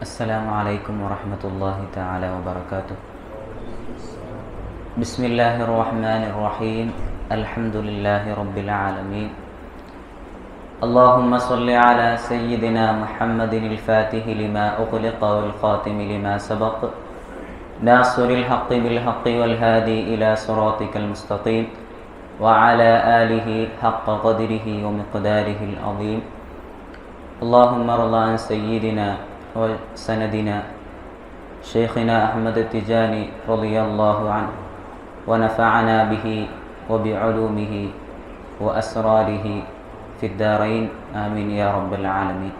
السلام عليكم ورحمة الله تعالى وبركاته. بسم الله الرحمن الرحيم. الحمد لله رب العالمين. اللهم صل على سيدنا محمد الفاتح لما أغلق والخاتم لما سبق. ناصر الحق بالحق والهادي إلى صراطك المستقيم. وعلى آله حق قدره ومقداره العظيم. اللهم ارض عن سيدنا وسندنا شيخنا أحمد التجاني رضي الله عنه ونفعنا به وبعلومه وأسراره في الدارين آمين يا رب العالمين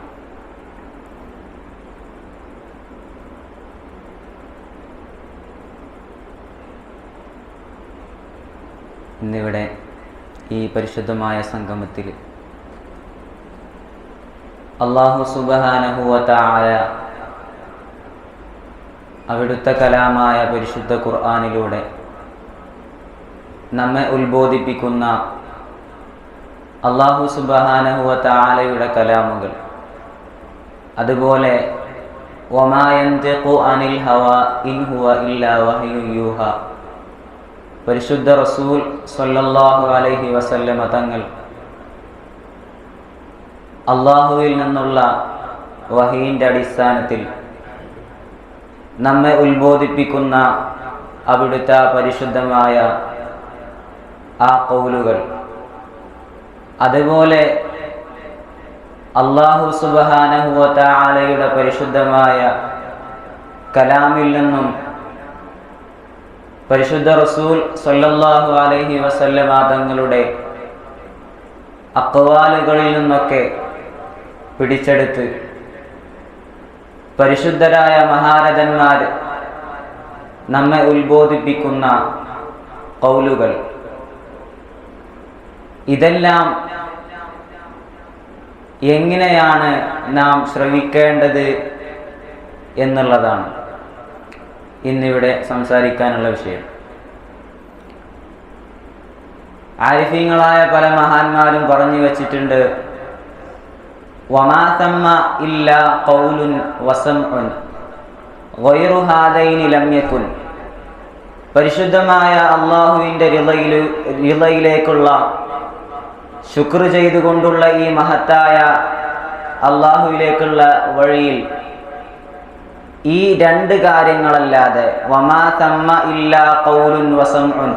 ഇന്നിവിടെ ഈ പരിശുദ്ധമായ സംഗമത്തിൽ അള്ളാഹു സുബഹാനഹുവത്തായ അവിടുത്തെ കലാമായ പരിശുദ്ധ ഖുർആാനിലൂടെ നമ്മെ ഉത്ബോധിപ്പിക്കുന്ന അള്ളാഹു സുബഹാനഹുവത്താലയുടെ കലാമുകൾ. അതുപോലെ അനിൽ ഹവ ഇൻ ഹുവ പരിശുദ്ധ റസൂൽ സല്ലല്ലാഹു അലൈഹി വസല്ലമ തങ്ങൾ അള്ളാഹുവിൽ നിന്നുള്ള വഹീന്റെ അടിസ്ഥാനത്തിൽ നമ്മെ ഉത്ബോധിപ്പിക്കുന്ന അവിടുത്തെ പരിശുദ്ധമായ ആ കൗലുകൾ. അതുപോലെ അള്ളാഹു സുബഹാനഹുവലയുടെ പരിശുദ്ധമായ കലാമിൽ നിന്നും പരിശുദ്ധ റസൂൽ സല്ലല്ലാഹു അലൈഹി വസല്ലമ തങ്ങളുടെ അക്വാലുകളിൽ നിന്നൊക്കെ പിടിച്ചെടുത്ത്. പരിശുദ്ധരായ മഹാരഥന്മാർ നമ്മെ ഉത്ബോധിപ്പിക്കുന്ന കൗലുകൾ. ഇതെല്ലാം എങ്ങനെയാണ് നാം ശ്രവിക്കേണ്ടത് എന്നുള്ളതാണ് ഇന്നിവിടെ സംസാരിക്കാനുള്ള വിഷയം. ആരിഫീങ്ങളായ പല മഹാന്മാരും പറഞ്ഞു വച്ചിട്ടുണ്ട് പരിശുദ്ധമായ അള്ളാഹുവിന്റെ റിളയിൽ റിളയിലേക്കുള്ള ശുക്ർ ചെയ്തുകൊണ്ടുള്ള ഈ മഹത്തായ അള്ളാഹുവിലേക്കുള്ള വഴിയിൽ ഈ രണ്ട് കാര്യങ്ങളല്ലാതെ വമാ തമ്മ ഇല്ലാ കൗലുൻ വസംഉൻ.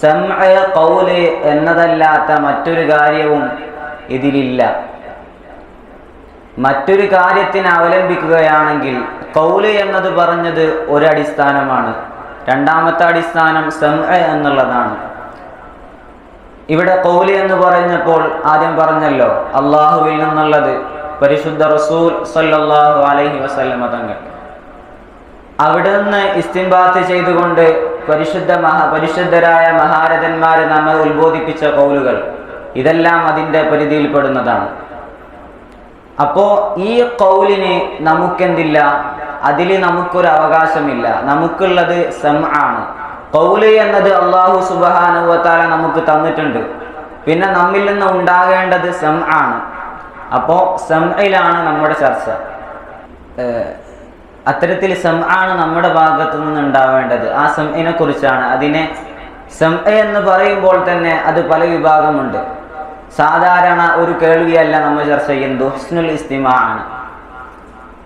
സംഅ കൗൽ എന്നതല്ലാത്ത മറ്റൊരു കാര്യവും ഇതിലില്ല. മറ്റൊരു കാര്യത്തിന് അവലംബിക്കുകയാണെങ്കിൽ കൗൽ എന്നത് പറഞ്ഞത് ഒരടിസ്ഥാനമാണ്. രണ്ടാമത്തെ അടിസ്ഥാനം സെം എന്നുള്ളതാണ്. ഇവിടെ കൗൽ എന്ന് പറഞ്ഞപ്പോൾ ആദ്യം പറഞ്ഞല്ലോ അള്ളാഹുവിൽ നിന്നുള്ളത് പരിശുദ്ധ റസൂൽ സല്ലാഹു അലൈഹി വസല്ലമ തങ്ങൾ. അവിടെ നിന്ന് ഇസ്തിംബാത്ത് ചെയ്തുകൊണ്ട് പരിശുദ്ധ മഹാ പരിശുദ്ധരായ മഹാരഥന്മാരെ നമ്മെ ഉത്ബോധിപ്പിച്ച കൗലുകൾ ഇതെല്ലാം അതിന്റെ പരിധിയിൽപ്പെടുന്നതാണ്. അപ്പോ ഈ കൗലിന് നമുക്കെന്തില്ല? അതിൽ നമുക്കൊരു അവകാശമില്ല. നമുക്കുള്ളത് സം ആണ് കൗൽ എന്നത് അള്ളാഹു സുബാനുവത്താല നമുക്ക് തന്നിട്ടുണ്ട്. പിന്നെ നമ്മിൽ നിന്ന് ഉണ്ടാകേണ്ടത് സം ആണ് അപ്പോ സംഇലാണ് നമ്മുടെ ചർച്ച. അത്തരത്തിൽ സം ആണ് നമ്മുടെ ഭാഗത്തു നിന്ന് ഉണ്ടാവേണ്ടത്. ആ സംഇനെ കുറിച്ചാണ്. അതിനെ സം എന്ന് പറയുമ്പോൾ തന്നെ അത് പല വിഭാഗമുണ്ട്. സാധാരണ ഒരു കേൾവിയല്ല നമ്മൾ ചർച്ച ചെയ്യുന്നത്. ഹുസ്നുൽ ഇസ്തിമ ആണ്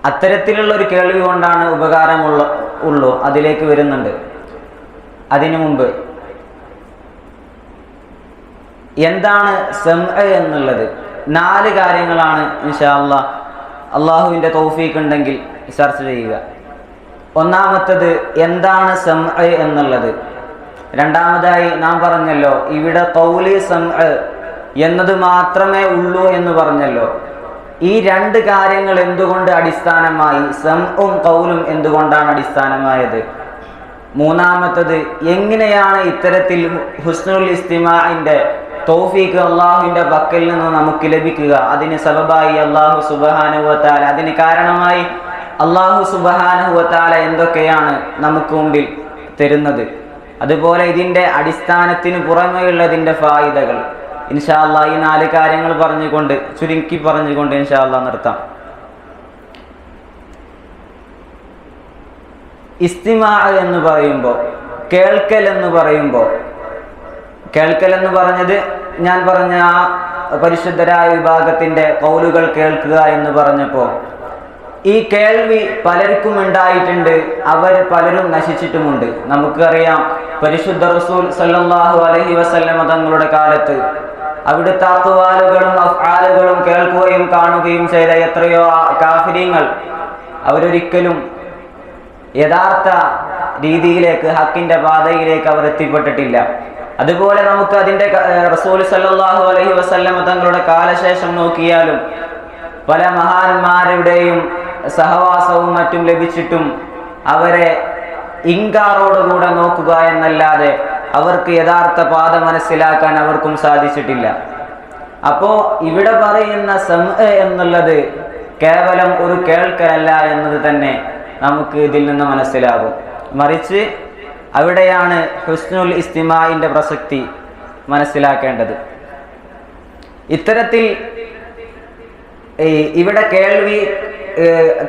അത്തരത്തിലുള്ള ഒരു കേൾവി കൊണ്ടാണ് ഉപകാരമുള്ള ഉള്ളൂ അതിലേക്ക് വരുന്നുണ്ട്. അതിനു മുമ്പ് എന്താണ് സെം എന്നുള്ളത്? നാല് കാര്യങ്ങളാണ് ഇൻഷാ അള്ളാ അള്ളാഹുവിന്റെ തൗഫീഖ് ഉണ്ടെങ്കിൽ ചർച്ച ചെയ്യുക. ഒന്നാമത്തത് എന്താണ് സെം എന്നുള്ളത്? രണ്ടാമതായി നാം പറഞ്ഞല്ലോ ഇവിടെ തൗലി സം എന്നത് മാത്രമേ ഉള്ളൂ എന്ന് പറഞ്ഞല്ലോ. ഈ രണ്ട് കാര്യങ്ങൾ എന്തുകൊണ്ട് അടിസ്ഥാനമായി? സംഉം കൗലും എന്തുകൊണ്ടാണ് അടിസ്ഥാനമായത്? മൂന്നാമത്തത് എങ്ങനെയാണ് ഇത്തരത്തിൽ ഹുസ്നുൽ ഇസ്തിമാന്റെ തോഫീക്ക് അള്ളാഹുവിന്റെ പക്കൽ നിന്ന് നമുക്ക് ലഭിക്കുക? അതിന് സബബായി അള്ളാഹു സുബാനുവത്താല അതിന് കാരണമായി അള്ളാഹു സുബാനുവത്താല എന്തൊക്കെയാണ് നമുക്ക് മുമ്പിൽ തരുന്നത്? അതുപോലെ ഇതിന്റെ അടിസ്ഥാനത്തിന് പുറമെയുള്ളതിന്റെ ഫായിദകൾ. ഇൻഷാല്ല ഈ നാല് കാര്യങ്ങൾ പറഞ്ഞുകൊണ്ട് ചുരുക്കി പറഞ്ഞുകൊണ്ട് ഇൻഷാല്ല നിർത്താം. ഇസ്തിമാ എന്ന് പറയുമ്പോൾ കേൾക്കൽ എന്ന് പറയുമ്പോൾ കേൾക്കൽ എന്ന് പറഞ്ഞത് ഞാൻ പറഞ്ഞ ആ പരിശുദ്ധരായ വിഭാഗത്തിന്റെ കൗലുകൾ കേൾക്കുക എന്ന് പറഞ്ഞപ്പോൾ ഈ കേൾവി പലർക്കും ഉണ്ടായിട്ടുണ്ട് അവർ പലരും നശിച്ചിട്ടുമുണ്ട്. നമുക്കറിയാം പരിശുദ്ധ റസൂൽ സല്ലാഹു അലഹി വസല്ലമ തങ്ങളുടെ കാലത്ത് അവിടുത്തെ അത്തുവാലുകളും അഫ്ആലുകളും കേൾക്കുകയും കാണുകയും ചെയ്ത എത്രയോ കാഫര്യങ്ങൾ അവരൊരിക്കലും യഥാർത്ഥ രീതിയിലേക്ക് ഹക്കിന്റെ പാതയിലേക്ക് അവർ എത്തിപ്പെട്ടിട്ടില്ല. അതുപോലെ നമുക്ക് അതിന്റെ റസൂൽ സല്ലാഹു അലൈഹി വസ്ല്ലം തങ്ങളുടെ കാലശേഷം നോക്കിയാലും പല മഹാന്മാരുടെയും സഹവാസവും മറ്റും ലഭിച്ചിട്ടും അവരെ ഇങ്കാറോടുകൂടെ നോക്കുക എന്നല്ലാതെ അവർക്ക് യഥാർത്ഥ പാത മനസ്സിലാക്കാൻ അവർക്കും സാധിച്ചിട്ടില്ല. അപ്പോ ഇവിടെ പറയുന്ന സം എന്നുള്ളത് കേവലം ഒരു കേൾക്കലല്ല എന്നത് തന്നെ നമുക്ക് ഇതിൽ നിന്ന് മനസ്സിലാകും. മറിച്ച് അവിടെയാണ് ഹുസ്നുൽ ഇസ്തിമായിന്റെ പ്രസക്തി മനസ്സിലാക്കേണ്ടത്. ഇത്തരത്തിൽ ഇവിടെ കേൾവി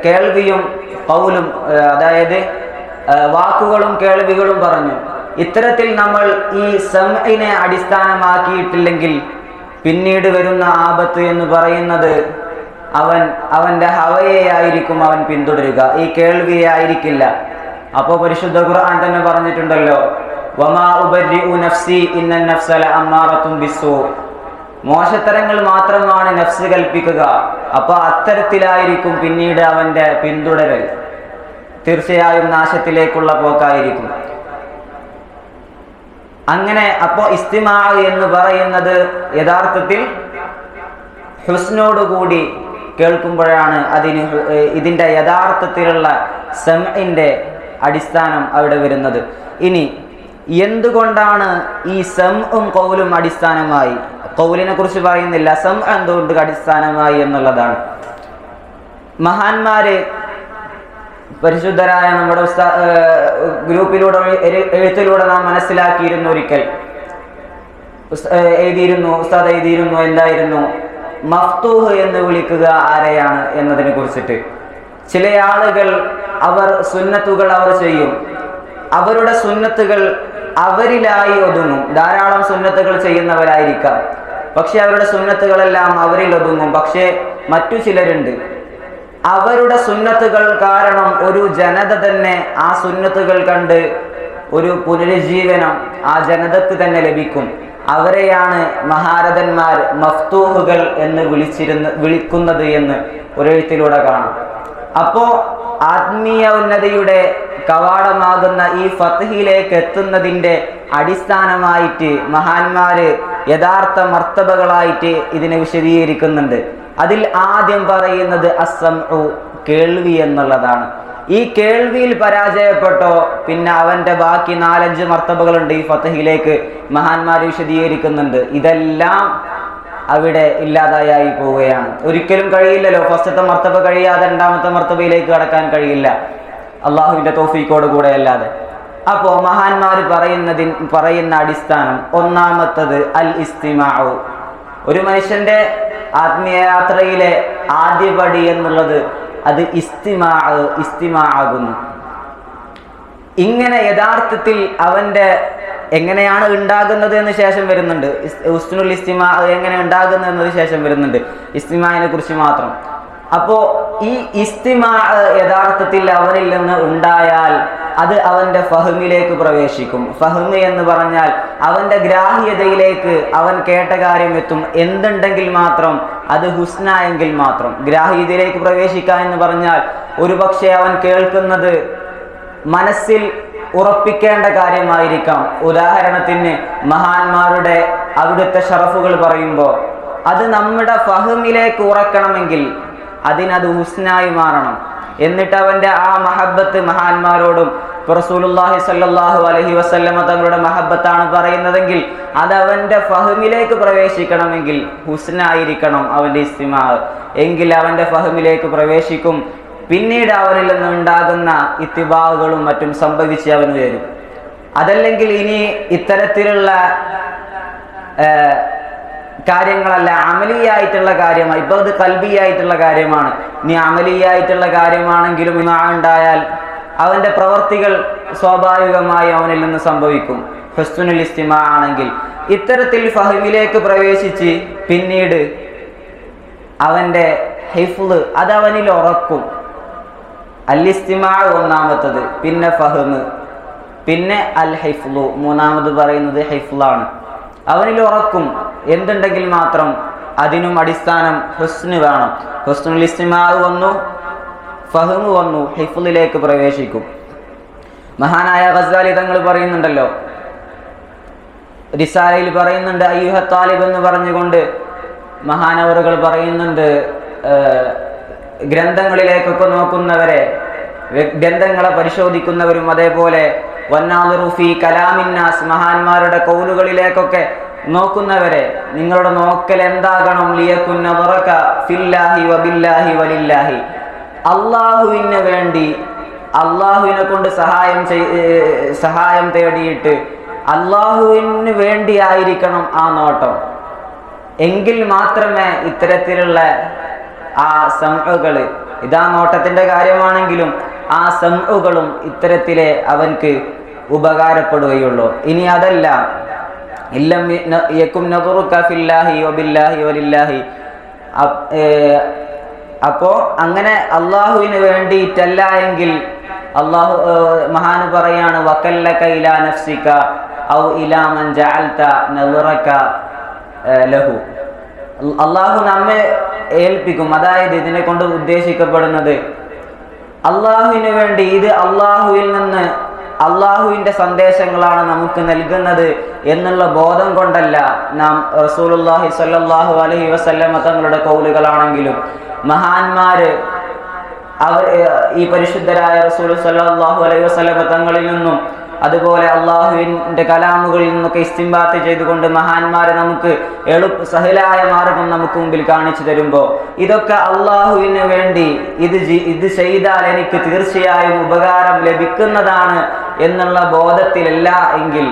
കേൾവിയും പൗലും അതായത് വാക്കുകളും കേൾവികളും പറഞ്ഞു. ഇത്തരത്തിൽ നമ്മൾ ഈ സംഇനെ അടിസ്ഥാനമാക്കിയിട്ടില്ലെങ്കിൽ പിന്നീട് വരുന്ന ആപത്ത് എന്ന് പറയുന്നത് അവൻ അവന്റെ ഹവയെ ആയിരിക്കും അവൻ പിന്തുടരുക. ഈ കേൾവിയെ ആയിരിക്കില്ല അപ്പോൾ പരിശുദ്ധ ഖുർആൻ തന്നെ പറഞ്ഞിട്ടുണ്ടല്ലോ വമാ ഉബരിഉ നഫ്സി ഇന്ന അമ്മാറത്തും ബിസ്സൂ. മോശത്തരങ്ങൾ മാത്രമാണ് നഫ്സ് കൽപ്പിക്കുക. അപ്പൊ അത്തരത്തിലായിരിക്കും പിന്നീട് അവന്റെ പിന്തുടരൽ. തീർച്ചയായും നാശത്തിലേക്കുള്ള പോക്കായിരിക്കും. അങ്ങനെ അപ്പോ ഇസ്തിമാ എന്ന് പറയുന്നത് യഥാർത്ഥത്തിൽ ഹുസ്നോടുകൂടി കേൾക്കുമ്പോഴാണ് അതിന് ഇതിന്റെ യഥാർത്ഥത്തിലുള്ള സെമിന്റെ അടിസ്ഥാനം അവിടെ വരുന്നത്. ഇനി എന്തുകൊണ്ടാണ് ഈ സെമും കൗലും അടിസ്ഥാനമായി? കൗലിനെ കുറിച്ച് പറയുന്നില്ല. സം എന്തുകൊണ്ട് അടിസ്ഥാനമായി എന്നുള്ളതാണ്. മഹാന്മാര് പരിശുദ്ധരായ നമ്മുടെ ഗ്രൂപ്പിലൂടെ എഴു- എഴുത്തിലൂടെ നാം മനസ്സിലാക്കിയിരുന്നു ഒരിക്കൽ. എഴുതിയിരുന്നു ഉസ്താദ് എഴുതിയിരുന്നു എന്തായിരുന്നു? മഫ്തൂഹ് എന്ന് വിളിക്കുക ആരെയാണ് എന്നതിനെ കുറിച്ചിട്ട്. ചില ആളുകൾ അവർ സുന്നത്തുകൾ അവർ ചെയ്യും. അവരുടെ സുന്നത്തുകൾ അവരിലായി ഒതുങ്ങും. ധാരാളം സുന്നത്തുകൾ ചെയ്യുന്നവരായിരിക്കാം. പക്ഷെ അവരുടെ സുന്നത്തുകളെല്ലാം അവരിൽ ഒതുങ്ങും. പക്ഷേ മറ്റു ചിലരുണ്ട്. അവരുടെ സുന്നത്തുകൾ കാരണം ഒരു ജനത തന്നെ ആ സുന്നത്തുകൾ കണ്ട് ഒരു പുനരുജ്ജീവനം ആ ജനതക്ക് തന്നെ ലഭിക്കും. അവരെയാണ് മഹാരഥന്മാർ മഫ്തൂഹുകൾ എന്ന് വിളിച്ചിരുന്ന വിളിക്കുന്നത് എന്ന് ഒരെഴുത്തിലൂടെ കാണാം. അപ്പോ ആത്മീയ ഉന്നതിയുടെ കവാടമാകുന്ന ഈ ഫത്ഹിലേക്ക് എത്തുന്നതിന്റെ അടിസ്ഥാനമായിട്ട് മഹാന്മാര് യഥാർത്ഥ മർത്തബകളായിട്ട് ഇതിനെ വിശദീകരിക്കുന്നുണ്ട്. അതിൽ ആദ്യം പറയുന്നത് അസം കേൾവി എന്നുള്ളതാണ്. ഈ കേൾവിയിൽ പരാജയപ്പെട്ടോ പിന്നെ അവന്റെ ബാക്കി നാലഞ്ച് മർത്തബകളുണ്ട് ഈ ഫത്തഹിലേക്ക് മഹാന്മാർ വിശദീകരിക്കുന്നുണ്ട്. ഇതെല്ലാം അവിടെ ഇല്ലാതായി പോവുകയാണ്. ഒരിക്കലും കഴിയില്ലല്ലോ. ഫസ്റ്റത്തെ മർത്തബ കഴിയാതെ രണ്ടാമത്തെ മർത്തബയിലേക്ക് കടക്കാൻ കഴിയില്ല. അള്ളാഹുവിന്റെ തോഫീക്കോട് കൂടെ അല്ലാതെ. അപ്പോ മഹാന്മാർ പറയുന്നതിൻ പറയുന്ന അടിസ്ഥാനം ഒന്നാമത്തത് അൽ ഇസ്തിമാഉ ഒരു മനുഷ്യന്റെ ആത്മീയ യാത്രയിലെ ആദ്യപടി എന്നുള്ളത് അത് ഇസ്തിമാ ഇസ്തിമാ ആകുന്നു. ഇങ്ങനെ യഥാർത്ഥത്തിൽ അവന്റെ എങ്ങനെയാണ് ഉണ്ടാകുന്നത് എന്ന് ശേഷം വരുന്നുണ്ട്. ഉസ്നുൽ ഇസ്തിമ എങ്ങനെ ഉണ്ടാകുന്നു എന്നതിന് ശേഷം വരുന്നുണ്ട്. ഇസ്തിമാനെ കുറിച്ച് മാത്രം. അപ്പോ ഈ ഇസ്തിമ യഥാർത്ഥത്തിൽ അവരിൽ നിന്ന് ഉണ്ടായാൽ അത് അവന്റെ ഫഹമിലേക്ക് പ്രവേശിക്കും. ഫഹമ് എന്ന് പറഞ്ഞാൽ അവന്റെ ഗ്രാഹ്യതയിലേക്ക് അവൻ കേട്ട കാര്യം എത്തും. എന്തുണ്ടെങ്കിൽ മാത്രം അത് ഹുസ്നായെങ്കിൽ മാത്രം. ഗ്രാഹ്യതയിലേക്ക് പ്രവേശിക്കുക എന്ന് പറഞ്ഞാൽ ഒരുപക്ഷെ അവൻ കേൾക്കുന്നത് മനസ്സിൽ ഉറപ്പിക്കേണ്ട കാര്യമായിരിക്കാം. ഉദാഹരണത്തിന് മഹാന്മാരുടെ അവിടുത്തെ ഷറഫുകൾ പറയുമ്പോൾ അത് നമ്മുടെ ഫഹമിലേക്ക് ഉറക്കണമെങ്കിൽ അതിനത് ഹുസ്നായി മാറണം. എന്നിട്ട് അവന്റെ ആ മഹബത്ത് മഹാന്മാരോടും ഇപ്പൊ റസൂലുള്ളാഹി സ്വല്ലല്ലാഹു അലൈഹി വസല്ലമ തങ്ങളുടെ മഹബത്താണ് പറയുന്നതെങ്കിൽ അത് അവന്റെ ഫഹമിലേക്ക് പ്രവേശിക്കണമെങ്കിൽ ഹുസ്നായിരിക്കണം അവന്റെ ഇസ്തിമാ. എങ്കിൽ അവന്റെ ഫഹമിലേക്ക് പ്രവേശിക്കും. പിന്നീട് അവനിൽ നിന്ന് ഉണ്ടാകുന്ന ഇത്തിബാവുകളും മറ്റും സംഭവിച്ച് അവന് വരും. അതല്ലെങ്കിൽ ഇനി ഇത്തരത്തിലുള്ള കാര്യങ്ങളല്ല അമലിയായിട്ടുള്ള കാര്യമാണ് ഇപ്പൊ അത് കൽബിയായിട്ടുള്ള കാര്യമാണ്. ഇനി അമലിയായിട്ടുള്ള കാര്യമാണെങ്കിലും ഇമാ ഉണ്ടായാൽ അവന്റെ പ്രവർത്തികൾ സ്വാഭാവികമായി അവനിൽ നിന്ന് സംഭവിക്കും. ഫസ്തുനുൽ ഇസ്തിമ ആണെങ്കിൽ ഇത്തരത്തിൽ ഫഹിമിലേക്ക് പ്രവേശിച്ച് പിന്നീട് അവന്റെ ഹിഫ്ല് അത് അവനിൽ ഉറക്കും. അല്ലിസ്തിമാ ഒന്നാമത്തത് പിന്നെ ഫഹ്മ് പിന്നെ അൽ ഹൈഫ്ലു മൂന്നാമത് പറയുന്നത് ഹൈഫ്ലാണ് അവനിൽ ഉറക്കും. എന്തുണ്ടെങ്കിൽ മാത്രം അതിനും അടിസ്ഥാനം ഹുസ്ന് വേണം. ഹുസ്നുൽ ഇസ്തിമാ വന്നു ഫഹ്മ് വന്നു ഹിഫുലിലേക്ക് പ്രവേശിക്കും. മഹാനായ ഗസാലി തങ്ങൾ പറയുന്നുണ്ടല്ലോ റിസാലയിൽ പറയുന്നുണ്ട് അയ്യുഹ താലിബ് എന്ന് പറഞ്ഞുകൊണ്ട് മഹാനവറുകൾ പറയുന്നുണ്ട് ഗ്രന്ഥങ്ങളിലേക്കൊക്കെ നോക്കുന്നവരെ ഗ്രന്ഥങ്ങളെ പരിശോധിക്കുന്നവരും അതേപോലെ വന്നാലുറുഫി കലാമിന്നാസ് മഹാന്മാരുടെ കൗലുകളിലേക്കൊക്കെ നോക്കുന്നവരെ നിങ്ങളുടെ നോക്കൽ എന്താകണം? ലിയക്കുന്ന ഫില്ലാഹി വബില്ലാഹി വലില്ലാഹി. അള്ളാഹുവിന് വേണ്ടി അള്ളാഹുവിനെ കൊണ്ട് സഹായം ചെയ്- സഹായം തേടിയിട്ട് അള്ളാഹുവിന് വേണ്ടിയായിരിക്കണം ആ നോട്ടം. എങ്കിൽ മാത്രമേ ഇത്തരത്തിലുള്ള ആ സംഹുകൾ ഇതാ നോട്ടത്തിന്റെ കാര്യമാണെങ്കിലും ആ സംഹകളും ഇത്തരത്തിലെ അവൻക്ക് ഉപകാരപ്പെടുകയുള്ളൂ. ഇനി അതല്ല. ഇല്ലം യക്കും നദുറുക ഫില്ലാഹി വബില്ലാഹി വലില്ലാഹി. അപ്- ഏ, അപ്പോ അങ്ങനെ അള്ളാഹുവിന് വേണ്ടിയിട്ടല്ല എങ്കിൽ അള്ളാഹു മഹാന് പറയാണ് ഇലാ ഔ ഇലാ ലഹു. അള്ളാഹു നമ്മെ ഏൽപ്പിക്കും. അതായത് ഇതിനെ കൊണ്ട് ഉദ്ദേശിക്കപ്പെടുന്നത് അള്ളാഹുവിന് വേണ്ടി ഇത് അള്ളാഹുവിൽ നിന്ന് അള്ളാഹുവിന്റെ സന്ദേശങ്ങളാണ് നമുക്ക് നൽകുന്നത് എന്നുള്ള ബോധം കൊണ്ടല്ല നാം റസൂലുള്ളാഹി സല്ലാഹു അലഹി വസല്ലമ തങ്ങളുടെ കൗലുകളാണെങ്കിലും മഹാന്മാര് അവർ ഈ പരിശുദ്ധരായ റസൂൽ സല്ലാഹു അലൈഹി വസല്ലമ തങ്ങളിൽ നിന്നും അതുപോലെ അള്ളാഹുവിന്റെ കലാമുകളിൽ നിന്നൊക്കെ ഇസ്തിംബാത്ത് ചെയ്തുകൊണ്ട് മഹാന്മാരെ നമുക്ക് എളുപ്പ സഹലായ മാർഗം നമുക്ക് മുമ്പിൽ കാണിച്ചു തരുമ്പോൾ ഇതൊക്കെ അള്ളാഹുവിന് വേണ്ടി ഇത് ഇത് ചെയ്താൽ എനിക്ക് തീർച്ചയായും ഉപകാരം ലഭിക്കുന്നതാണ് എന്നുള്ള ബോധത്തിലല്ല എങ്കിൽ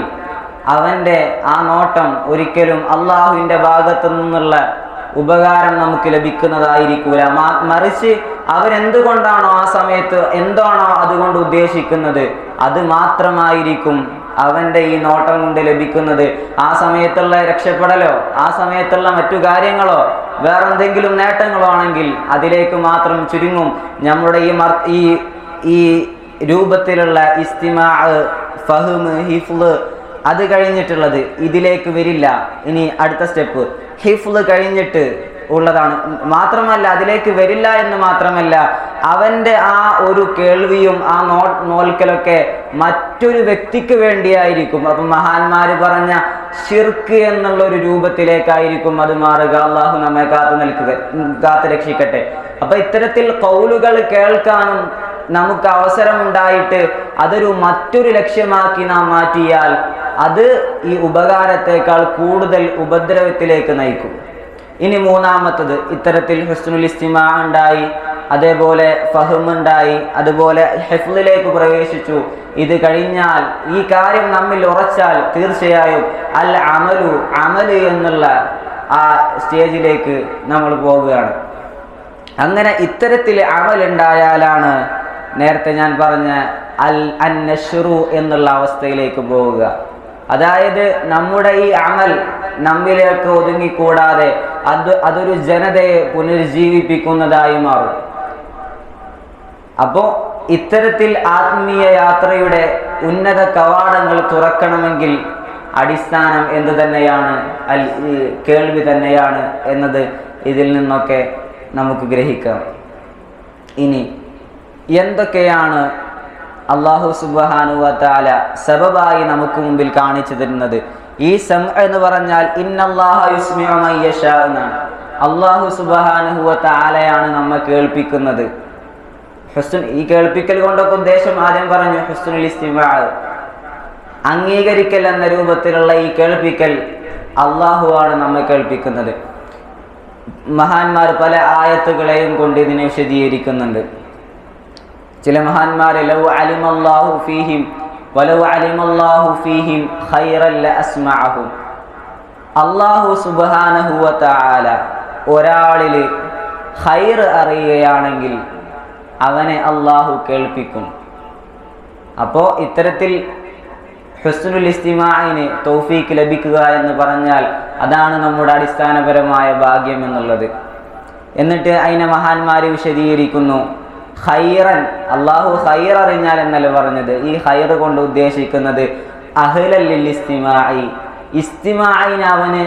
അവന്റെ ആ നോട്ടം ഒരിക്കലും അള്ളാഹുവിന്റെ ഭാഗത്തു നിന്നുള്ള ഉപകാരം നമുക്ക് ലഭിക്കുന്നതായിരിക്കൂല. മറിച്ച് അവരെന്തുകൊണ്ടാണോ ആ സമയത്ത് എന്താണോ അതുകൊണ്ട് ഉദ്ദേശിക്കുന്നത് അത് മാത്രമായിരിക്കും അവന്റെ ഈ നോട്ടം കൊണ്ട് ലഭിക്കുന്നത്. ആ സമയത്തുള്ള രക്ഷപ്പെടലോ ആ സമയത്തുള്ള മറ്റു കാര്യങ്ങളോ വേറെന്തെങ്കിലും നേട്ടങ്ങളോ ആണെങ്കിൽ അതിലേക്ക് മാത്രം ചുരുങ്ങും. നമ്മുടെ ഈ ഈ ഈ രൂപത്തിലുള്ള ഇസ്തിമാ ഫഹ്മ് ഹിഫ്ല് അത് കഴിഞ്ഞിട്ടുള്ളത് ഇതിലേക്ക് വരില്ല. ഇനി അടുത്ത സ്റ്റെപ്പ് ഹിഫ്ല് കഴിഞ്ഞിട്ട് ഉള്ളതാണ്. മാത്രമല്ല അതിലേക്ക് വരില്ല എന്ന് മാത്രമല്ല അവന്റെ ആ ഒരു കേൾവിയും ആ നോ നോൽക്കലൊക്കെ മറ്റൊരു വ്യക്തിക്ക് വേണ്ടിയായിരിക്കും. അപ്പം മഹാന്മാർ പറഞ്ഞ ഷിർക്ക് എന്നുള്ള ഒരു രൂപത്തിലേക്കായിരിക്കും അത് മാറുക. അള്ളാഹു നമ്മെ കാത്തു നിൽക്കുക കാത്തു രക്ഷിക്കട്ടെ. അപ്പൊ ഇത്തരത്തിൽ കൗലുകൾ കേൾക്കാനും നമുക്ക് അവസരമുണ്ടായിട്ട് അതൊരു മറ്റൊരു ലക്ഷ്യമാക്കി നാം മാറ്റിയാൽ അത് ഈ ഉപകാരത്തെക്കാൾ കൂടുതൽ ഉപദ്രവത്തിലേക്ക് നയിക്കും. ഇനി മൂന്നാമത്തത് ഇത്തരത്തിൽ ഹുസ്നുൽ ഇസ്തിമ ഉണ്ടായി അതേപോലെ ഫഹമുണ്ടായി അതുപോലെ ഹെഫ്ലിലേക്ക് പ്രവേശിച്ചു. ഇത് കഴിഞ്ഞാൽ ഈ കാര്യം നമ്മിൽ ഉറച്ചാൽ തീർച്ചയായും അൽ അമലു അമൽ എന്നുള്ള ആ സ്റ്റേജിലേക്ക് നമ്മൾ പോവുകയാണ്. അങ്ങനെ ഇത്തരത്തിൽ അമലുണ്ടായാലാണ് നേരത്തെ ഞാൻ പറഞ്ഞ അൽ അന്നഷുറു എന്നുള്ള അവസ്ഥയിലേക്ക് പോവുക. അതായത് നമ്മുടെ ഈ അമൽ നമ്മിലേക്ക് ഒതുങ്ങിക്കൂടാതെ അത് അതൊരു ജനതയെ പുനരുജ്ജീവിപ്പിക്കുന്നതായി മാറും. അപ്പോൾ ഇത്തരത്തിൽ ആത്മീയ യാത്രയുടെ ഉന്നത കവാടങ്ങൾ തുറക്കണമെങ്കിൽ അടിസ്ഥാനം എന്ത് തന്നെയാണ്? അൽ കേൾവി തന്നെയാണ് എന്നത് ഇതിൽ നിന്നൊക്കെ നമുക്ക് ഗ്രഹിക്കാം. ഇനി എന്തൊക്കെയാണ് അള്ളാഹു സുബാനുവത്താല സബബായി നമുക്ക് മുമ്പിൽ കാണിച്ചു തരുന്നത്? ഈ സം എന്ന് പറഞ്ഞാൽ അള്ളാഹു സുബാനുഹുവത്താലയാണ് നമ്മെ കേൾപ്പിക്കുന്നത്. ഹുസ്ൻ ഈ കേൾപ്പിക്കൽ കൊണ്ടൊക്കെ ഉദ്ദേശം ആദ്യം പറഞ്ഞു ഇസ്തിമാ. അംഗീകരിക്കൽ എന്ന രൂപത്തിലുള്ള ഈ കേൾപ്പിക്കൽ അള്ളാഹു ആണ് നമ്മെ കേൾപ്പിക്കുന്നത്. മഹാന്മാർ പല ആയത്തുകളെയും കൊണ്ട് ഇതിനെ വിശദീകരിക്കുന്നുണ്ട്. ചില മഹാന്മാരെ ലൗ അലിമല്ലാഹു ഫീഹിം വലൗ അലിമല്ലാഹു ഫീഹിം ഖൈറല്ല അസ്മഅഹു അല്ലാഹു സുബ്ഹാനഹു വതആല ഒരാളിൽ ഖൈർ അറിയുകയാണെങ്കിൽ അവനെ അള്ളാഹു കേൾപ്പിക്കും. അപ്പോൾ ഇത്തരത്തിൽ ഹുസ്നുൽ ഇസ്തിമാഇനെ തൗഫീക്ക് ലഭിക്കുക എന്ന് പറഞ്ഞാൽ അതാണ് നമ്മുടെ അടിസ്ഥാനപരമായ ഭാഗ്യം എന്നുള്ളത്. എന്നിട്ട് അതിനെ മഹാന്മാർ വിശദീകരിക്കുന്നു. ഹൈറൻ അള്ളാഹു ഹൈർ അറിഞ്ഞാൽ എന്നല്ല പറഞ്ഞത്? ഈ ഹൈർ കൊണ്ട് ഉദ്ദേശിക്കുന്നത് അഹ്ലല്ലിൽ ഇസ്തിമായി അവന്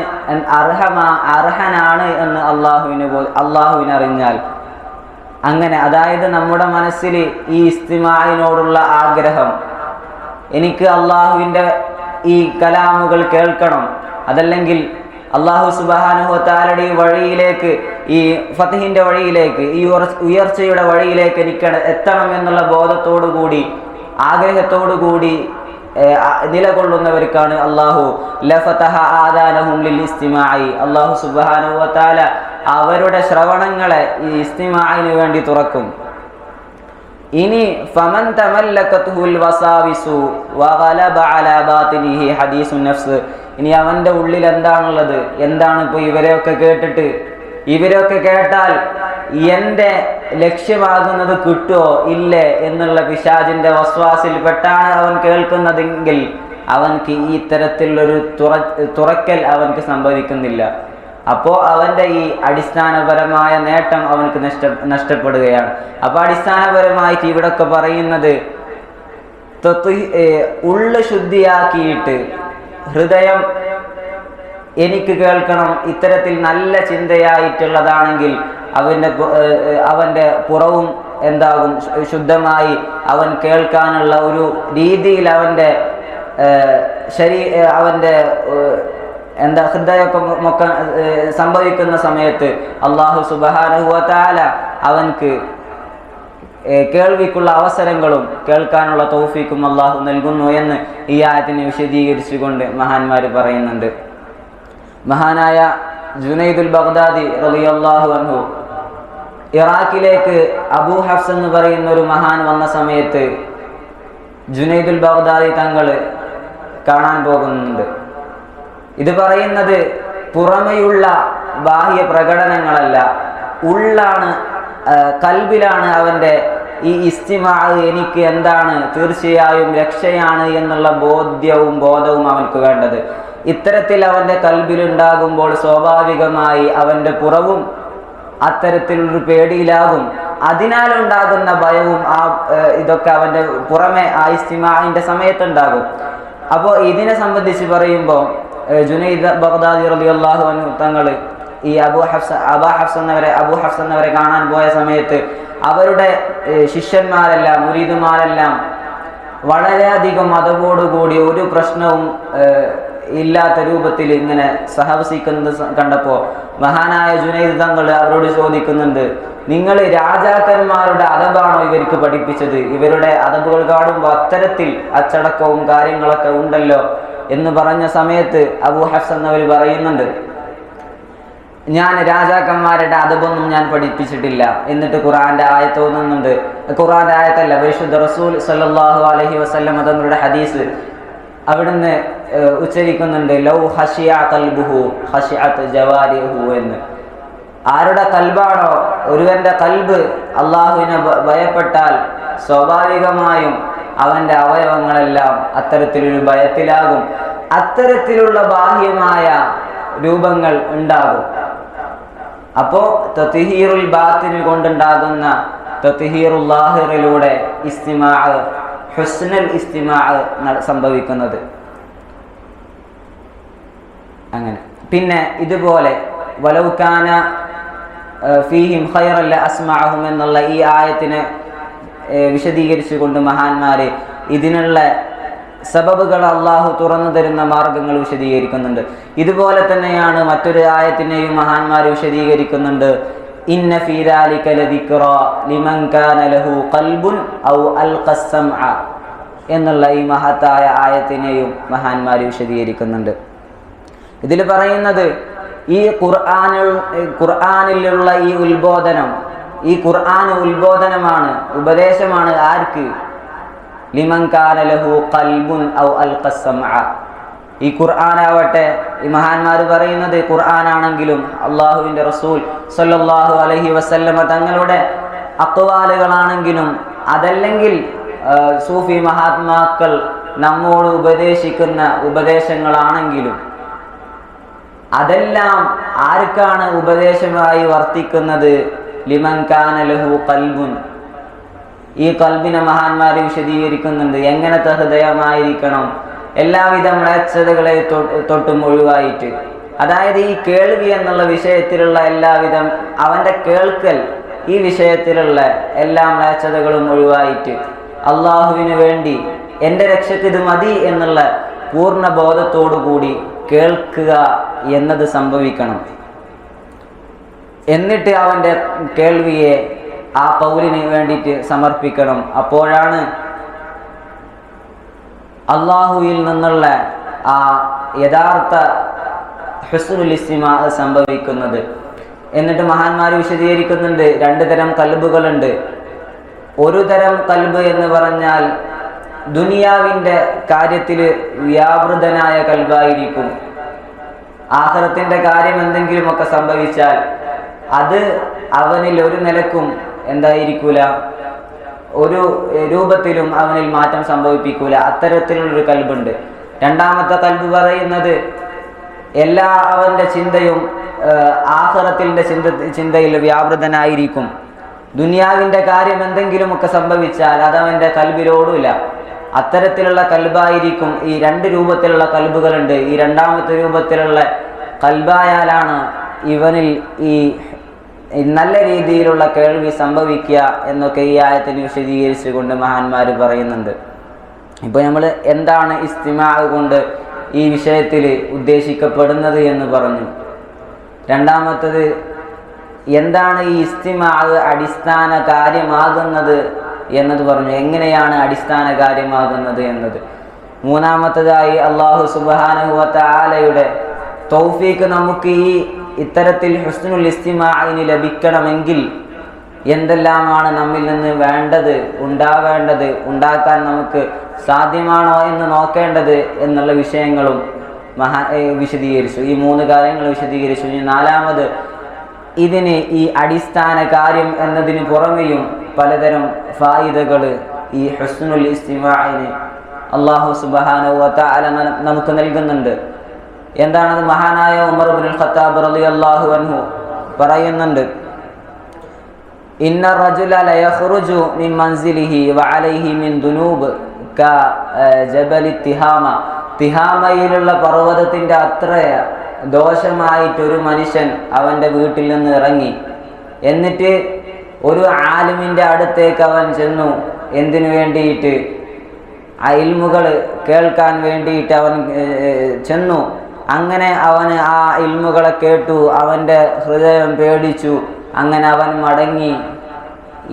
അർഹമാ അർഹനാണ് എന്ന് അള്ളാഹുവിന് പോ അള്ളാഹുവിനറിഞ്ഞാൽ അങ്ങനെ അതായത് നമ്മുടെ മനസ്സിൽ ഈ ഇസ്തിമായിനോടുള്ള ആഗ്രഹം. എനിക്ക് അള്ളാഹുവിന്റെ ഈ കലാമുകൾ കേൾക്കണം. അതല്ലെങ്കിൽ അള്ളാഹു സുബാനുഹത്താലയുടെ ഈ വഴിയിലേക്ക് ഈ ഫതിഹിന്റെ വഴിയിലേക്ക് ഈ ഉയർച്ചയുടെ വഴിയിലേക്ക് എനിക്ക് എത്തണം എന്നുള്ള ബോധത്തോടുകൂടി ആഗ്രഹത്തോടുകൂടി ആഗ്രഹത്തോടു കൂടി നിലകൊള്ളുന്നവർക്കാണ് അള്ളാഹു. ലഫതഹ ആദാനഹും ലിൽ ഇസ്തിമായി അള്ളാഹു സുബാനുഹത്താല അവരുടെ ശ്രവണങ്ങളെ ഈ ഇസ്തിമായിന് വേണ്ടി തുറക്കും. ഇനി ഫമൻ തമല്ലക്കത്തുഹുൽ വസാവിസു വഗലബ അലാ ബാത്തിനിഹി ഹദീസുൻ നഫ്സ്. ഇനി അവന്റെ ഉള്ളിൽ എന്താണുള്ളത്? എന്താണ് ഇപ്പോൾ ഇവരെയൊക്കെ കേട്ടിട്ട്? ഇവരൊക്കെ കേട്ടാൽ എന്റെ ലക്ഷ്യമാകുന്നത് കിട്ടുമോ ഇല്ലേ? എന്നുള്ള പിശാജിന്റെ വസ്വാസിൽ പെട്ടാണ് അവൻ കേൾക്കുന്നതെങ്കിൽ അവൻക്ക് ഈ തരത്തിലുള്ളൊരു തുറ തുറക്കൽ അവൻക്ക് സംഭവിക്കുന്നില്ല. അപ്പോൾ അവന്റെ ഈ അടിസ്ഥാനപരമായ നേട്ടം അവനക്ക് നഷ്ട നഷ്ടപ്പെടുകയാണ്. അപ്പോൾ അടിസ്ഥാനപരമായിട്ട് ഇവിടൊക്കെ പറയുന്നത് ഉള്ള് ശുദ്ധിയാക്കിയിട്ട് ഹൃദയം എനിക്ക് കേൾക്കണം. ഇത്തരത്തിൽ നല്ല ചിന്തയായിട്ടുള്ളതാണെങ്കിൽ അവന്റെ അവന്റെ പുറവും എന്താകും? ശുദ്ധമായി അവൻ കേൾക്കാനുള്ള ഒരു രീതിയിൽ അവന്റെ ശരീ അവന്റെ എന്താ ഹൃദയമൊക്കെ മൊക്ക സംഭവിക്കുന്ന സമയത്ത് അള്ളാഹു സുബാനുഹുവത്താല അവൻക്ക് കേൾവിക്കുള്ള അവസരങ്ങളും കേൾക്കാനുള്ള തൗഫീക്കും അള്ളാഹു നൽകുന്നു എന്ന് ഈ ആയത്തിനെ വിശദീകരിച്ചുകൊണ്ട് മഹാന്മാർ പറയുന്നുണ്ട്. മഹാനായ ജുനൈദുൽ ബഗ്ദാദി റളിയല്ലാഹു അൻഹു ഇറാഖിലേക്ക് അബൂ ഹഫ്സ് എന്ന് പറയുന്ന ഒരു മഹാൻ വന്ന സമയത്ത് ജുനൈദുൽ ബഗ്ദാദി തങ്ങൾ കാണാൻ പോകുന്നുണ്ട്. ഇത് പറയുന്നത് പുറമെയുള്ള ബാഹ്യ പ്രകടനങ്ങളല്ല ഉള്ളാണ് കൽബിലാണ് അവന്റെ ഈ ഇസ്തിമാ എനിക്ക് എന്താണ് തീർച്ചയായും രക്ഷയാണ് എന്നുള്ള ബോധ്യവും ബോധവും അവൻക്ക് വേണ്ടത്. ഇത്തരത്തിൽ അവന്റെ കൽബിലുണ്ടാകുമ്പോൾ സ്വാഭാവികമായി അവന്റെ പുറവും അത്തരത്തിലൊരു പേടിയിലാകും. അതിനാലുണ്ടാകുന്ന ഭയവും ആ ഇതൊക്കെ അവന്റെ പുറമെ ആ ഇസ്തിമാന്റെ സമയത്തുണ്ടാകും. അപ്പോൾ ഇതിനെ സംബന്ധിച്ച് പറയുമ്പോൾ ജുനൈദ് ബഗ്ദാദി റളിയല്ലാഹു അൻഹു തങ്ങൾ ഈ അബു ഹഫ്സ അബ ഹഫ്സ് എന്നവരെ അബു ഹഫ്സ് എന്നവരെ കാണാൻ പോയ സമയത്ത് അവരുടെ ശിഷ്യന്മാരെല്ലാം മുരീദുമാരെല്ലാം വളരെയധികം അതവോടുകൂടി ഒരു പ്രശ്നവും ഇല്ലാത്ത രൂപത്തിൽ ഇങ്ങനെ സഹവസിക്കുന്നത് കണ്ടപ്പോൾ മഹാനായ ജുനൈദ് തങ്ങൾ അവരോട് ചോദിക്കുന്നുണ്ട് നിങ്ങൾ രാജാക്കന്മാരുടെ അതബാണോ ഇവർക്ക് പഠിപ്പിച്ചത്? ഇവരുടെ അതബുകൾ കാണുമ്പോൾ അത്തരത്തിൽ അച്ചടക്കവും കാര്യങ്ങളൊക്കെ ഉണ്ടല്ലോ? എന്ന് പറഞ്ഞ സമയത്ത് അബു ഹഫ്സ് എന്നവർ പറയുന്നുണ്ട് ഞാൻ രാജാക്കന്മാരുടെ അതുപൊന്നും ഞാൻ പഠിപ്പിച്ചിട്ടില്ല. എന്നിട്ട് ഖുറാന്റെ ആയത്ത് ഓതുന്നുണ്ട് ഖുറാന്റെ ആയത്തല്ല പരിശുദ്ധ റസൂൽ സല്ലാഹു അലഹി വസ്ല്ലം തങ്ങളുടെ ഹദീസ് അവിടുന്ന് ഉച്ചരിക്കുന്നുണ്ട്. ലൗ ഹഷിയ കൽബുഹു ജവാരിഹു എന്ന്. ആരുടെ കൽബാണോ? ഒരുവന്റെ കൽബ് അള്ളാഹുവിനെ ഭയപ്പെട്ടാൽ സ്വാഭാവികമായും അവന്റെ അവയവങ്ങളെല്ലാം അത്തരത്തിലൊരു ഭയത്തിലാകും. അത്തരത്തിലുള്ള ബാഹ്യമായ രൂപങ്ങൾ ഉണ്ടാകും. അപ്പോ തത്തിഹീറുൽ ബാത്തിന് കൊണ്ടുണ്ടാകുന്ന തത്തിഹീറുൽ ലാഹിറിലൂടെ ഇസ്തിമാ ഹുസ്നൽ ഇസ്തിമാ സംഭവിക്കുന്നത്. അങ്ങനെ. പിന്നെ ഇതുപോലെ വലൗക്കാന ഫീഹിം ഖൈറല്ല അസ്മാഅഹും എന്നുള്ള ഈ ആയത്തിനെ വിശദീകരിച്ചുകൊണ്ട് മഹാന്മാര് ഇതിനുള്ള സബബുകൾ അള്ളാഹു തുറന്നു തരുന്ന മാർഗങ്ങൾ വിശദീകരിക്കുന്നുണ്ട്. ഇതുപോലെ തന്നെയാണ് മറ്റൊരു ആയത്തിനെയും മഹാന്മാർ വിശദീകരിക്കുന്നുണ്ട്. ഇന്ന എന്നുള്ള ഈ മഹത്തായ ആയത്തിനെയും മഹാന്മാർ വിശദീകരിക്കുന്നുണ്ട്. ഇതിൽ പറയുന്നത് ഈ ഖുർആാനിൽ ഖുർആാനിലുള്ള ഈ ഉത്ബോധനം ഈ ഖുർആൻ ഉത്ബോധനമാണ് ഉപദേശമാണ് ആർക്ക്? ഔ അൽ ഈ ഖുർആനാവട്ടെ ഈ മഹാന്മാർ പറയുന്നത് ഖുർആനാണെങ്കിലും അള്ളാഹുവിന്റെ റസൂൽ സല്ലാഹു അലഹി വസല്ലമ തങ്ങളുടെ അക്വാലുകളാണെങ്കിലും അതല്ലെങ്കിൽ സൂഫി മഹാത്മാക്കൾ നമ്മോട് ഉപദേശിക്കുന്ന ഉപദേശങ്ങളാണെങ്കിലും അതെല്ലാം ആർക്കാണ് ഉപദേശമായി വർത്തിക്കുന്നത്? ലിമൻ കാന ലഹു കൽബുൻ ഈ കൽബിനെ മഹാന്മാർ വിശദീകരിക്കുന്നുണ്ട്. എങ്ങനത്തെ ഹൃദയമായിരിക്കണം? എല്ലാവിധ മ്ലേച്ഛതകളെ തൊട്ടും ഒഴിവായിട്ട് അതായത് ഈ കേൾവി എന്നുള്ള വിഷയത്തിലുള്ള എല്ലാവിധം അവന്റെ കേൾക്കൽ ഈ വിഷയത്തിലുള്ള എല്ലാ മ്ലേച്ഛതകളും ഒഴിവായിട്ട് അള്ളാഹുവിന് വേണ്ടി എന്റെ രക്ഷയ്ക്ക് ഇത് മതി എന്നുള്ള പൂർണ ബോധത്തോടു കൂടി കേൾക്കുക എന്നത് സംഭവിക്കണം. എന്നിട്ട് അവന്റെ കേൾവിയെ ആ പൗലിന് വേണ്ടിയിട്ട് സമർപ്പിക്കണം. അപ്പോഴാണ് അള്ളാഹുവിൽ നിന്നുള്ള ആ യഥാർത്ഥ ഹുസ്നുൽ ഇസ്തിമാ സംഭവിക്കുന്നത്. എന്നിട്ട് മഹാന്മാർ വിശദീകരിക്കുന്നുണ്ട് രണ്ട് തരം കൽബുകളുണ്ട്. ഒരു തരം കൽബ് എന്ന് പറഞ്ഞാൽ ദുനിയാവിന്റെ കാര്യത്തിൽ വ്യാപൃതനായ കൽബായിരിക്കും. ആഹ്ലത്തിന്റെ കാര്യം എന്തെങ്കിലുമൊക്കെ സംഭവിച്ചാൽ അത് അവനിൽ ഒരു നിലക്കും എന്തായിരിക്കൂല? ഒരു രൂപത്തിലും അവനിൽ മാറ്റം സംഭവിപ്പിക്കൂല. അത്തരത്തിലുള്ളൊരു കൽബുണ്ട്. രണ്ടാമത്തെ കൽബ് പറയുന്നത് എല്ലാ അവന്റെ ചിന്തയും ആഹ്റത്തിന്റെ ചിന്ത ചിന്തയിൽ വ്യാപൃതനായിരിക്കും. ദുനിയാവിന്റെ കാര്യം എന്തെങ്കിലുമൊക്കെ സംഭവിച്ചാൽ അത് അവന്റെ കൽബിലോടില്ല. അത്തരത്തിലുള്ള കൽബായിരിക്കും ഈ രണ്ട് രൂപത്തിലുള്ള കൽബുകളുണ്ട്. ഈ രണ്ടാമത്തെ രൂപത്തിലുള്ള കൽബായാലാണ് ഇവനിൽ ഈ നല്ല രീതിയിലുള്ള കേൾവി സംഭവിക്കുക എന്നൊക്കെ ഈ ആയത്തിന് വിശദീകരിച്ചുകൊണ്ട് മഹാന്മാർ പറയുന്നുണ്ട്. ഇപ്പോൾ നമ്മൾ എന്താണ് ഇസ്തിമാ കൊണ്ട് ഈ വിഷയത്തിൽ ഉദ്ദേശിക്കപ്പെടുന്നത് എന്ന് പറഞ്ഞു. രണ്ടാമത്തത് എന്താണ് ഈ ഇസ്തിമാ അടിസ്ഥാന കാര്യമാകുന്നത് എന്നത് പറഞ്ഞു. എങ്ങനെയാണ് അടിസ്ഥാന കാര്യമാകുന്നത് എന്നത്? മൂന്നാമത്തതായി അള്ളാഹു സുബാനുവത്ത ആലയുടെ തൗഫീക്ക് നമുക്ക് ഈ ഇത്തരത്തിൽ ഹുസ്നുൽ ഇസ്തിമാഅിന് ലഭിക്കണമെങ്കിൽ എന്തെല്ലാമാണ് നമ്മിൽ നിന്ന് വേണ്ടത് ഉണ്ടാവേണ്ടത് ഉണ്ടാക്കാൻ നമുക്ക് സാധ്യമാണോ എന്ന് നോക്കേണ്ടത് എന്നുള്ള വിഷയങ്ങളും മഹാ വിശദീകരിച്ചു. ഈ മൂന്ന് കാര്യങ്ങൾ വിശദീകരിച്ചു. ഇനി നാലാമത് ഇതിന് ഈ അടിസ്ഥാന കാര്യം എന്നതിന് പുറമെയും പലതരം ഫായിദകൾ ഈ ഹസ്നുൽ ഇസ്തിമാഅിന് അള്ളാഹു സുബാനുവ നമുക്ക് നൽകുന്നുണ്ട്. എന്താണത്? മഹാനായ ഉമർ ബിൻ ഖത്താബ് റളിയല്ലാഹു അൻഹു പറയുന്നുണ്ട്. ഇന്ന മിൻ മൻസിലിഹി വഅലൈഹി മിൻ ക തിഹാമയിലുള്ള പർവതത്തിന്റെ അത്ര ദോഷമായിട്ട് ഒരു മനുഷ്യൻ അവന്റെ വീട്ടിൽ നിന്ന് ഇറങ്ങി. എന്നിട്ട് ഒരു ആലിമിന്റെ അടുത്തേക്ക് അവൻ ചെന്നു. എന്തിനു വേണ്ടിയിട്ട്? അയൽമുകൾ കേൾക്കാൻ വേണ്ടിയിട്ട് അവൻ ചെന്നു. അങ്ങനെ അവന് ആ ഇൽമുകളെ കേട്ടു അവന്റെ ഹൃദയം പേടിച്ചു. അങ്ങനെ അവൻ മടങ്ങി.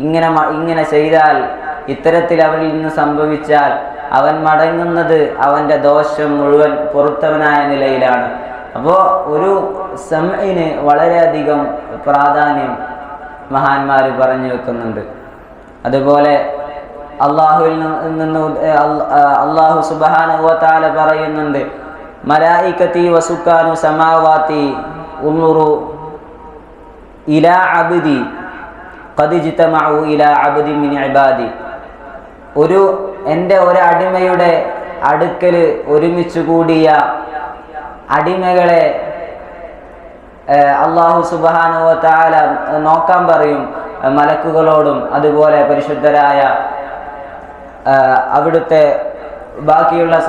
ഇങ്ങനെ ഇങ്ങനെ ചെയ്താൽ ഇത്തരത്തിൽ അവനിൽ നിന്ന് സംഭവിച്ചാൽ അവൻ മടങ്ങുന്നത് അവന്റെ ദോഷം മുഴുവൻ പുറത്തവനായ നിലയിലാണ്. അപ്പോൾ ഒരു സെമിന് വളരെയധികം പ്രാധാന്യം മഹാന്മാർ പറഞ്ഞു വെക്കുന്നുണ്ട്. അതുപോലെ അള്ളാഹുവിൽ നിന്ന് അള്ളാഹു സുബാനുവത്താല പറയുന്നുണ്ട് മലായിക്കത്തി വസുക്കാനു സമാവാത്തി ഉന്നുറു ഇല അബുദി കതിജിത്തമാവു ഇല അബുദി മിൻ അബാദി ഒരു എന്റെ ഒരടിമയുടെ അടുക്കൽ ഒരുമിച്ച് കൂടിയ അടിമകളെ അള്ളാഹു സുബാനുവ താല നോക്കാൻ പറയും മലക്കുകളോടും അതുപോലെ പരിശുദ്ധരായ അവിടുത്തെ ബാക്കിയുള്ള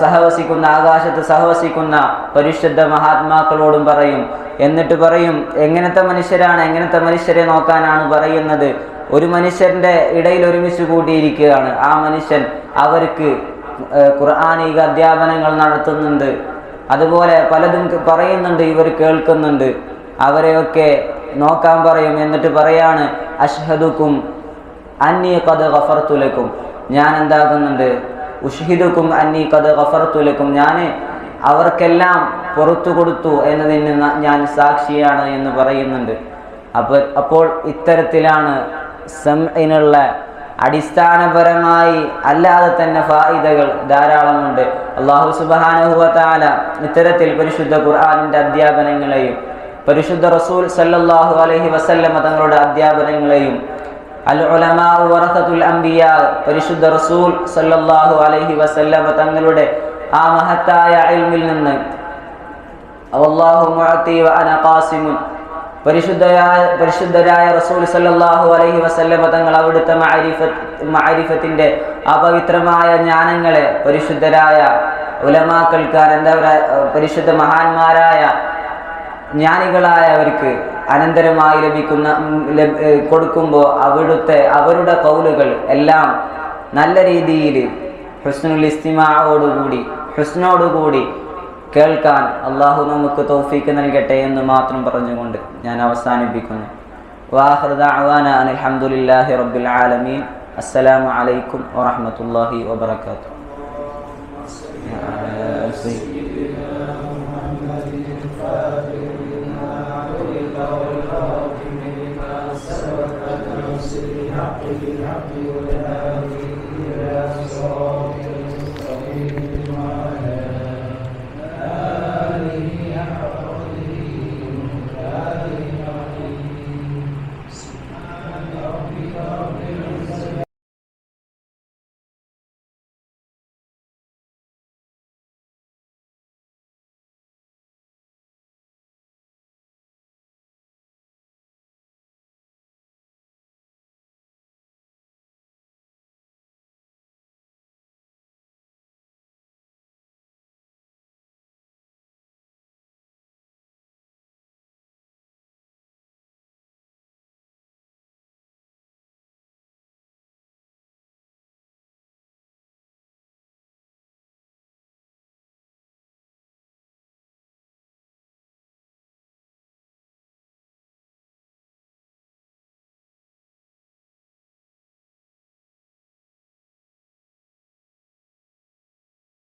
സഹവസിക്കുന്ന ആകാശത്ത് സഹവസിക്കുന്ന പരിശുദ്ധ മഹാത്മാക്കളോടും പറയും. എന്നിട്ട് പറയും എങ്ങനത്തെ മനുഷ്യരാണ്? എങ്ങനത്തെ മനുഷ്യരെ നോക്കാനാണ് പറയുന്നത്? ഒരു മനുഷ്യന്റെ ഇടയിൽ ഒരുമിച്ച് കൂട്ടിയിരിക്കുകയാണ്. ആ മനുഷ്യൻ അവർക്ക് ഖുർആാനിക അധ്യാപനങ്ങൾ നടത്തുന്നുണ്ട്. അതുപോലെ പലതും പറയുന്നുണ്ട് ഇവർ കേൾക്കുന്നുണ്ട്. അവരെയൊക്കെ നോക്കാൻ പറയും. എന്നിട്ട് പറയാണ് അഷ്ഹദുക്കും അന്യ കഥ ഗഫർത്തുലക്കും ഞാൻ എന്താകുന്നുണ്ട് ഉഷ്ഹിദുക്കും അന്നി കത് ഗഫർത്തുലക്കും ഞാൻ അവർക്കെല്ലാം പുറത്തു കൊടുത്തു എന്നതിന് ഞാൻ സാക്ഷിയാണ് എന്ന് പറയുന്നുണ്ട്. അപ്പോൾ അപ്പോൾ ഇത്തരത്തിലാണ് സംഇനുള്ള അടിസ്ഥാനപരമായി അല്ലാതെ തന്നെ ഫായിദകൾ ധാരാളമുണ്ട്. അള്ളാഹു സുബാനുഹുവാല ഇത്തരത്തിൽ പരിശുദ്ധ ഖുർആാനിന്റെ അധ്യാപനങ്ങളെയും പരിശുദ്ധ റസൂൽ സല്ലാഹു അലഹി വസല്ലമ തങ്ങളുടെ അധ്യാപനങ്ങളെയും അൽ ഉലമാ വറസത്തുൽ അംബിയ പരിശുദ്ധ റസൂൽ സല്ലല്ലാഹു അലൈഹി വസല്ലമ തങ്ങളുടെ ആ മഹത്തായ ഇൽമിൽ നിന്ന് ഖാസിമുൻ പരിശുദ്ധരായ റസൂൽ സല്ലല്ലാഹു അലൈഹി വസല്ലമ തങ്ങൾ അവിടുത്തെ മഅരിഫത്ത് മഅരിഫത്തിന്റെ അപവിത്രമായ ജ്ഞാനങ്ങളെ പരിശുദ്ധരായ ഉലമാക്കൾക്ക് അനന്തര പരിശുദ്ധ മഹാന്മാരായ ജ്ഞാനികളായവർക്ക് അനന്തരമായി ലഭിക്കുന്ന കൊടുക്കുമ്പോൾ അവിടുത്തെ അവരുടെ കൗലുകൾ എല്ലാം നല്ല രീതിയിൽ ഹുസ്നുൽ ഇസ്തിമാവോടുകൂടി ഹുസ്നോടുകൂടി കേൾക്കാൻ അള്ളാഹു നമുക്ക് തൗഫീക്ക് നൽകട്ടെ എന്ന് മാത്രം പറഞ്ഞുകൊണ്ട് ഞാൻ അവസാനിപ്പിക്കുന്നു. വാഹൃദാന അലഹമുല്ലാഹി റബ്ബുൽ ആലമീൻ. അസ്സലാമു അലൈക്കും വറഹമത്തല്ലാഹി വബർക്കാത്തു